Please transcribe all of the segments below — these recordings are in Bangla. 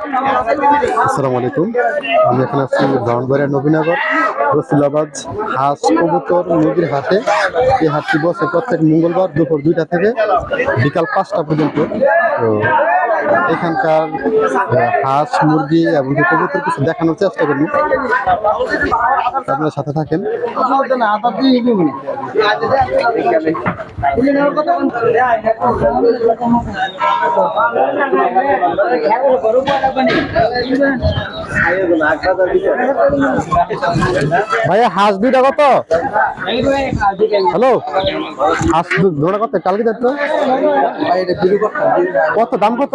আসসালামু আলাইকুম। আমি এখানে আছি ব্রাউনবাড়িয়া নবীনগর, রসুলাবাদ হাঁস কবুতর মুরগির হাটে। এই হাটটি বসে প্রত্যেক মঙ্গলবার দুপুর দুইটা থেকে বিকাল পাঁচটা পর্যন্ত। এখানকার হাঁস মুরগি এবং কবুতর কিছু দেখানোর চেষ্টা করি আপনার সাথে থাকেন। ভাইয়া হাঁস দুইটা কত? হ্যালো? হাঁস দুটা কত? কালকে দেখতো কত দাম কত?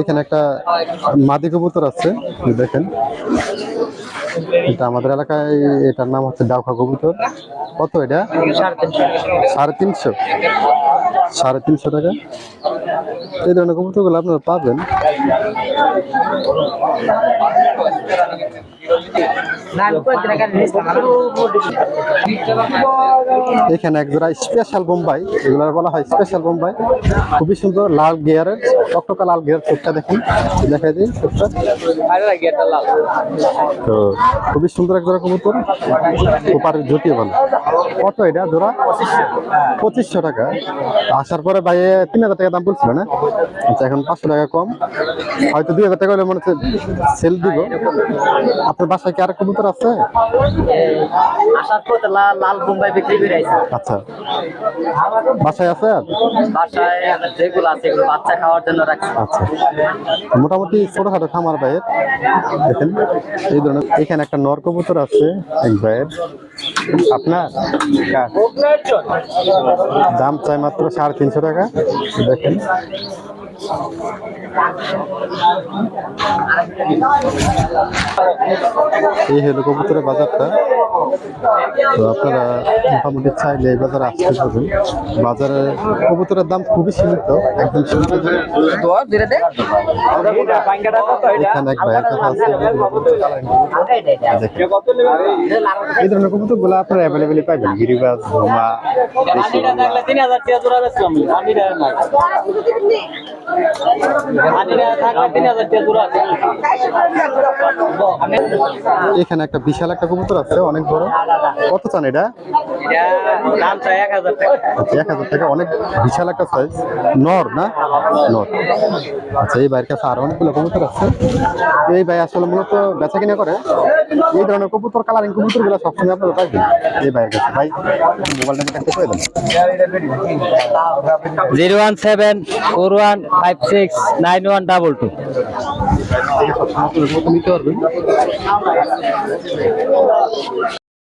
এখানে একটা মাদি কবুতর আছে দেখেন। এটা আমাদের এলাকায় এটার নাম হচ্ছে ডাউখা কবুতর। কত এটা? সাড়ে তিনশো। সাড়ে তিনশো। টাকা। এই ধরনের কবুতরগুলো আপনারা পাবেন। এখানে এক জোড়া স্পেশাল বোম্বাই এগুলো বলা হয় স্পেশাল বোম্বাই। খুবই সুন্দর লাল গিয়ারের টকটকা লাল গিয়ার চোখটা দেখুন দেখা দিই চোখটা তো খুবই সুন্দর এক জোড়া কবুতর কোপারের জ্যোতি ভালো কত এটা জোড়া? পঁচিশশো। টাকা। আসার পরে বাইরে তিন হাজার টাকা দাম বলছিল না? আচ্ছা এখন পাঁচশো টাকা কম। হয়তো দুই হাজার টাকা হলে মনে হচ্ছে সেল দিব। আপনার বাসায় কি আর কবুতর আছে? লাল বোম্বাই বিক্রি করে আচ্ছা। বাসায় আছে আর? বাসায় যেগুলো আছে বাচ্চা খাওয়ার জন্য রাখছি। আচ্ছা। মোটামুটি ছোটখাটো খামার ভাইয়ের। দেখেন এই ধরনের এখানে একটা নর কবুতর আছে এক ভাইয়ের। আপনার? দাম চাই মাত্র সাড়ে তিনশো টাকা। দেখেন। এই হলো কবুতরের বাজারটা তো আপনারা মোটামুটি চাইলে এই বাজারে আসতে পারবেন। বাজারে কবুতরের দাম খুবই সীমিত একদম সীমিত। এখানে এক ভাইয়ের কাছে আছে। এই ধরনের কবুতর গুলো আপনারা অ্যাভেলেবেল পাইবেন। গিরিবাজ ধোমা এখানে একটা বিশাল একটা কবুতর আছে, অনেক বড়। কত চান এটা? আচ্ছা এক হাজার টাকা। অনেক বিশাল একটা সাইজ নর, না? নর। আচ্ছা এই ভাইয়ের কাছে আরও অনেকগুলো কবুতর আছে। এই ভাই আসলে মূলত বেচা কিনা করে। এই ধরনের কবুতর কালারিং কবুতরগুলো সবসময় আপনারা এই ভাইয়ের কাছে। ভাই মোবাইল নাম্বার একটা করে দেন। Zero one seven four one five six nine one double two. নিতে পারবেন।